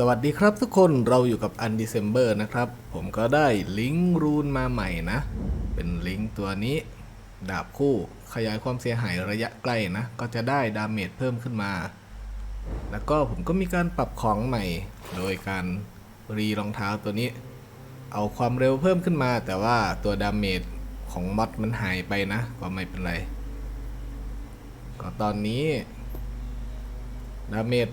สวัสดีครับทุกคนเราอยู่กับ Undecember นะครับ ผมก็ได้ลิงก์รูนมาใหม่นะ เป็นลิงก์ตัวนี้ ดาบคู่ขยายความเสียหายระยะใกล้นะ ก็จะได้ดาเมจเพิ่มขึ้นมา แล้วก็ผมก็มีการปรับของใหม่ โดยการรีรองเท้าตัวนี้ เอาความเร็วเพิ่มขึ้นมา แต่ว่าตัวดาเมจของมอดมันหายไปนะ ก็ไม่เป็นไร ก็ตอนนี้ดาเมจ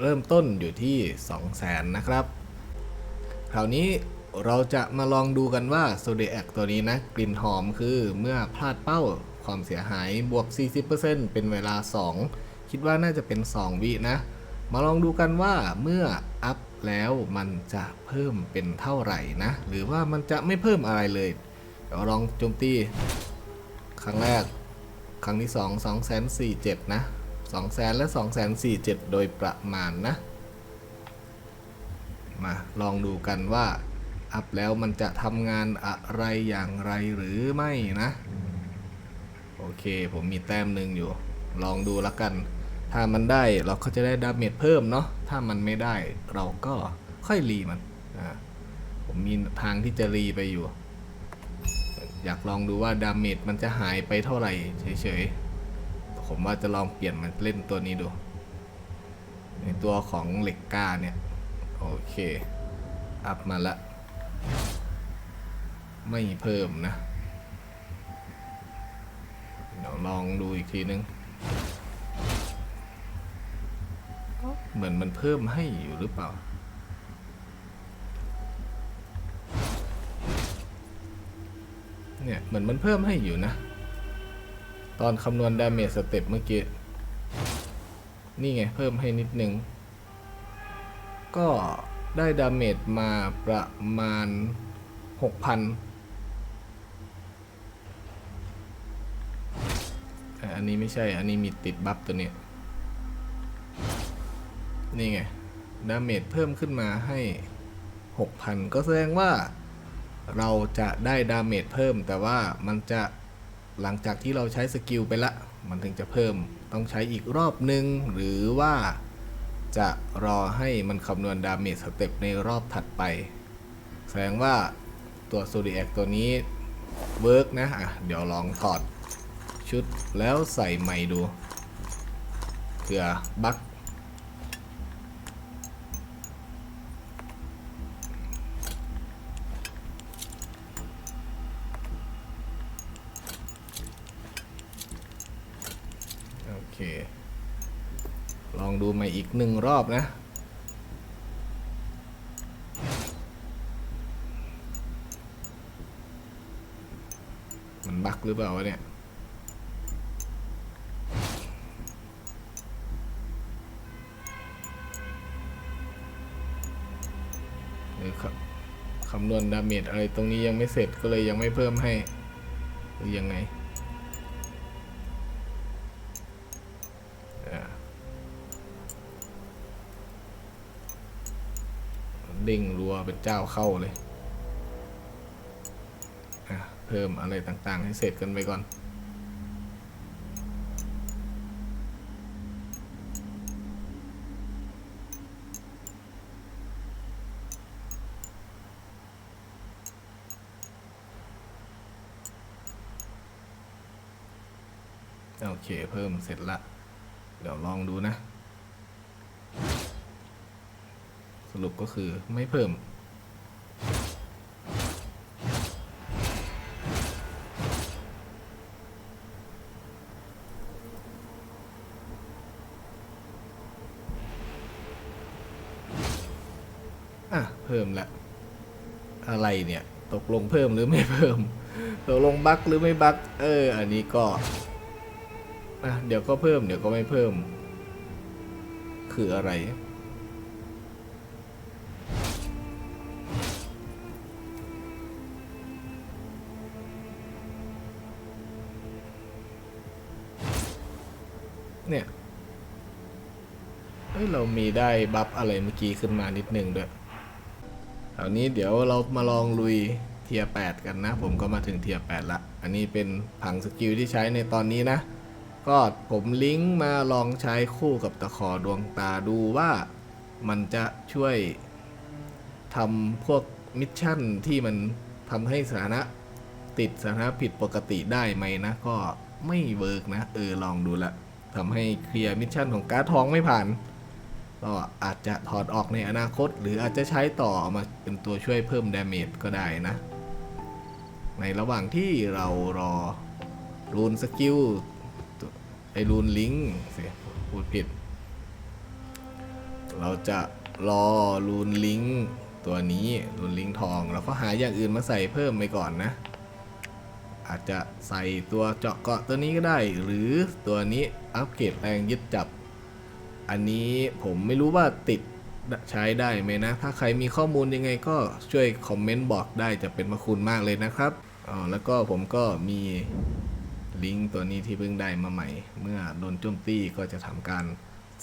เริ่มต้นอยู่ที่ 200,000นะครับคราวนี้เราจะมาลองดูกันว่าโซเดียกตัวนี้นะ กลิ่นหอมคือเมื่อพลาดเป้าความเสียหายบวก 40%เป็นเวลา 2 คิดว่าน่าจะเป็น 2 วินะ มาลองดูกันว่าเมื่ออัพแล้วมันจะเพิ่มเป็นเท่าไหร่นะ หรือว่ามันจะไม่เพิ่มอะไรเลย เดี๋ยวลองโจมตี ครั้งแรก ครั้งที่ 2 2 4 7นะ 2แสนและ2แสน4 7โดยประมาณนะ มาลองดูกันว่า อัพแล้วมันจะทำงานอะไรอย่างไรหรือไม่นะ โอเคผมมีแต้มหนึ่งอยู่ ลองดูล้วกัน ถ้ามันได้เราก็จะได้ดาเมจเพิ่มเนาะถ้ามันไม่ได้เราก็ค่อยรีมันอ่าผมมีทางที่จะรีไปอยู่ อยากลองดูว่าดาเมจมันจะหายไปเท่าไหร่เฉยๆ ผมว่าจะลองเปลี่ยนมาเล่นตัวนี้ดู ในตัวของเหล็กกล้าเนี่ย โอเค อัพมาละ ไม่เพิ่มนะเดี๋ยวลองดูอีกทีนึง เหมือนมันเพิ่มให้อยู่หรือเปล่าเนี่ยเหมือนมันเพิ่มให้อยู่นะ ตอนคำนวณดาเมจสเต็ปเมื่อกี้ นี่ไง เพิ่มให้นิดนึง ก็ได้ดาเมจมาประมาณ 6,000อะอันนี้ไม่ใช่ อันนี้มีติดบัฟตัวนี้ นี่ไง ดาเมจเพิ่มขึ้นมาให้ 6,000 ก็แสดงว่าเราจะได้ดาเมจเพิ่มแต่ว่ามันจะ หลังจากที่เราใช้สกิลไปละ มันถึงจะเพิ่มต้องใช้อีกรอบนึง หรือว่าจะรอให้มันคำนวณดาเมจสเต็ปในรอบถัดไป แสดงว่าตัวโซดีแอคตัวนี้เวิร์กนะอะเดี๋ยวลองถอดชุดแล้วใส่ใหม่ดูเผื่อบั๊ก ดูใหม่อีกหนึ่งรอบนะ มันบักหรือเปล่าวะเนี่ยหรือคคำนวณดาเมจอะไรตรงนี้ยังไม่เสร็จก็เลยยังไม่เพิ่มให้ หรือยังไง เด้งรัวเป็นเจ้าเข้าเลยเพิ่มอะไรต่างๆ ให้เสร็จกันไปก่อนโอเคเพิ่มเสร็จละ เดี๋ยวลองดูนะ สรุปก็คือไม่เพิ่ม อะ เพิ่มละ อะไรเนี่ย ตกลงเพิ่มหรือไม่เพิ่ม ตกลงบั๊กหรือไม่บั๊กเออ อันนี้ก็อะเดี๋ยวก็เพิ่ม เดี๋ยวก็ไม่เพิ่ม คืออะไร เรามีได้บัฟอะไรเมื่อกี้ขึ้นมานิดนึงด้วยคราวนี้เดี๋ยวเรามาลองลุยเทียแปดกันนะ ผมก็มาถึงเทียแปดละ อันนี้เป็นผังสกิลที่ใช้ในตอนนี้นะ ก็ผมลิงก์มาลองใช้คู่กับตะขอดวงตาดูว่ามันจะช่วยทำพวกมิชชั่นที่มันทำให้สถานะติดสถานะผิดปกติได้ไหมนะ ก็ไม่เวิร์กนะ เออลองดูละทำให้เคลียร์มิชชั่นของการ์ดทองไม่ผ่าน ก็อาจจะถอดออกในอนาคต หรืออาจจะใช้ต่อมาเป็นตัวช่วยเพิ่มดาเมจก็ได้นะ ในระหว่างที่เรารอรูนสกิลไอรูนลิงก์สิพูดผิด เราจะรอรูนลิงก์ตัวนี้รูนลิงก์ทองแล้วก็หาอย่างอื่นมาใส่เพิ่มไปก่อนนะ อาจจะใส่ตัวเจาะเกาะตัวนี้ก็ได้ หรือตัวนี้อัปเกรดแรงยึดจับ อันนี้ผมไม่รู้ว่าติดใช้ได้ไหมนะ ถ้าใครมีข้อมูลยังไงก็ช่วยคอมเมนต์บอกได้จะเป็นพระคุณมากเลยนะครับอ๋อแล้วก็ผมก็มีลิงก์ตัวนี้ที่เพิ่งได้มาใหม่ เมื่อโดนโจมตีก็จะทำการ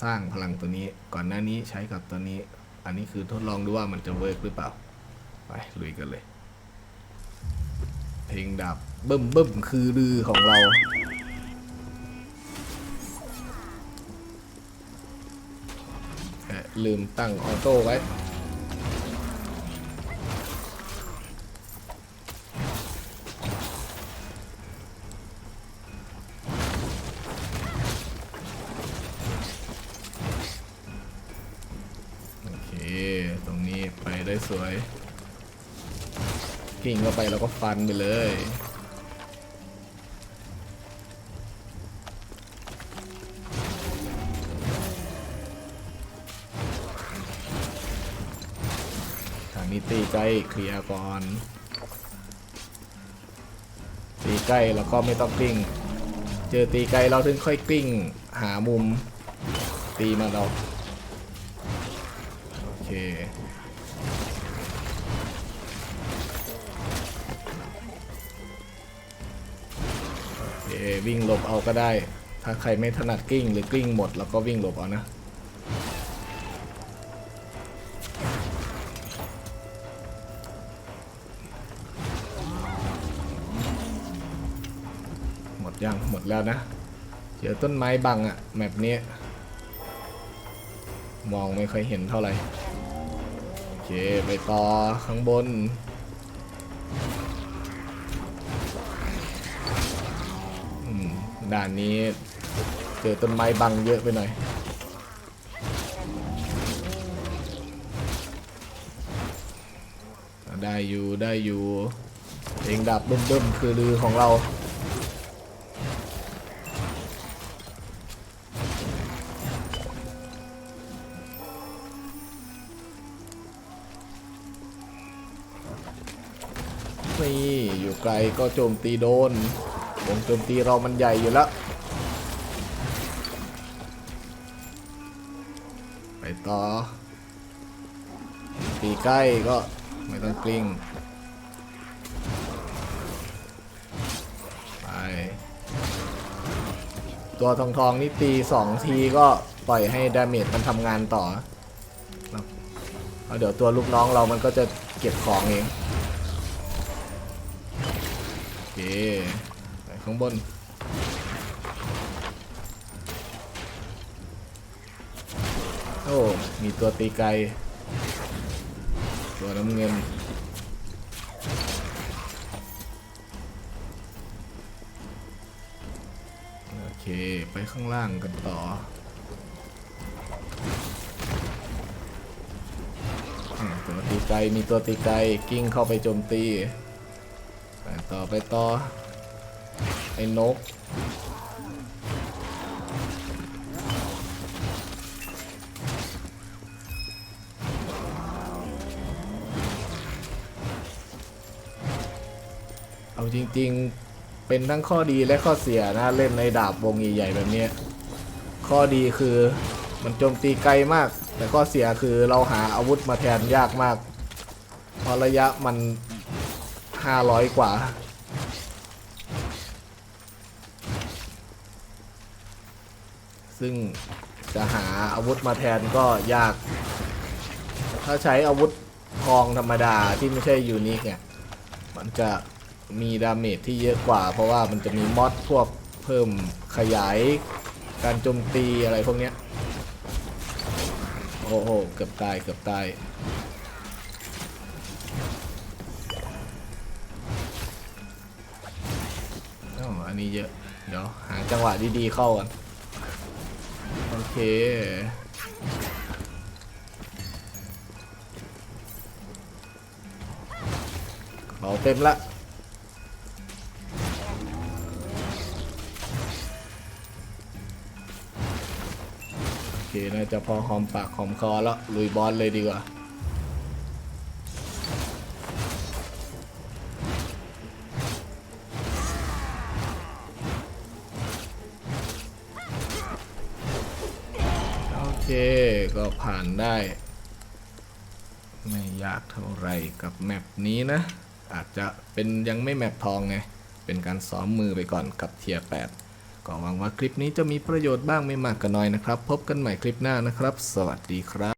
สร้างพลังตัวนี้ ก่อนหน้านี้ใช้กับตัวนี้ อันนี้คือทดลองดูว่ามันจะเวิร์กหรือเปล่า ไปลุยกันเลย เพลงดาบเบิ่มเบิ่มคือลือของเรา ลืมตั้งออโต้ไว้ โอเค ตรงนี้ไปได้สวย กิ่งเข้าไปแล้วก็ฟันไปเลย ตีใกล้เคลียร์ก่อน ตีใกล้แล้วก็ไม่ต้องกลิ้ง เจอตีไกลเราถึงค่อยกลิ้ง หามุม ตีมาเราโอเคเควิ่งหลบเอาก็ได้ ถ้าใครไม่ถนัดกลิ้งหรือกลิ้งหมด แล้วก็วิ่งหลบเอานะ ยังหมดแล้วนะ เจอต้นไม้บังอะแมปนี้ มองไม่ค่อยเห็นเท่าไหร่ โอเค ไปต่อข้างบน ด่านนี้เจอต้นไม้บังเยอะไปหน่อยได้อยู่ได้อยู่เพลงดับเบิ่มๆคือลือของเรา นี่อยู่ไกลก็โจมตีโดนวงโจมตีเรามันใหญ่อยู่แล้ว ไปต่อ ตีใกล้ก็ไม่ต้องกลิ้งไปตัวทองทองนี่ตีสองทีก็ปล่อยให้ดาเมจมันทำงานต่อ เดี๋ยวตัวลูกน้องเรามันก็จะเก็บของเอง ไปข้างบน โอ้ มีตัวตีไกล ตัวน้ำเงินโอเค ไปข้างล่างกันต่อ ตัวตีไกล มีตัวตีไกล กิ้งเข้าไปโจมตี ไปต่อไปต่อ ไอ้นก เอาจริงๆ เป็นทั้งข้อดีและข้อเสียนะ เล่นในดาบวงใหญ่ๆแบบนี้ ข้อดีคือมันโจมตีไกลมาก แต่ข้อเสียคือเราหาอาวุธมาแทนยากมากเพราะระยะมัน 500กว่า ซึ่งจะหาอาวุธมาแทนก็ยาก ถ้าใช้อาวุธทองธรรมดาที่ไม่ใช่ยูนิคเนี่ย มันจะมีดาเมจที่เยอะกว่า เพราะว่ามันจะมีมอดพวกเพิ่มขยายการโจมตีอะไรพวกเนี้ย โอ้โห เกือบตาย เกือบตาย นนี้เยอะ เดี๋ยวหาจังหวะดีๆเข้ากันโอเคเราเต็มละโอเคน่าจะพอหอมปากหอมคอแล้วลุยบอสเลยดีกว่า ก็ผ่านได้ ไม่ยากเท่าไหร่กับแมปนี้นะ อาจจะเป็นยังไม่แมปทองไง เป็นการซ้อมมือไปก่อนกับเทียร์8ก็หวังว่าคลิปนี้จะมีประโยชน์บ้างไม่มากก็น้อยนะครับ พบกันใหม่คลิปหน้านะครับ สวัสดีครับ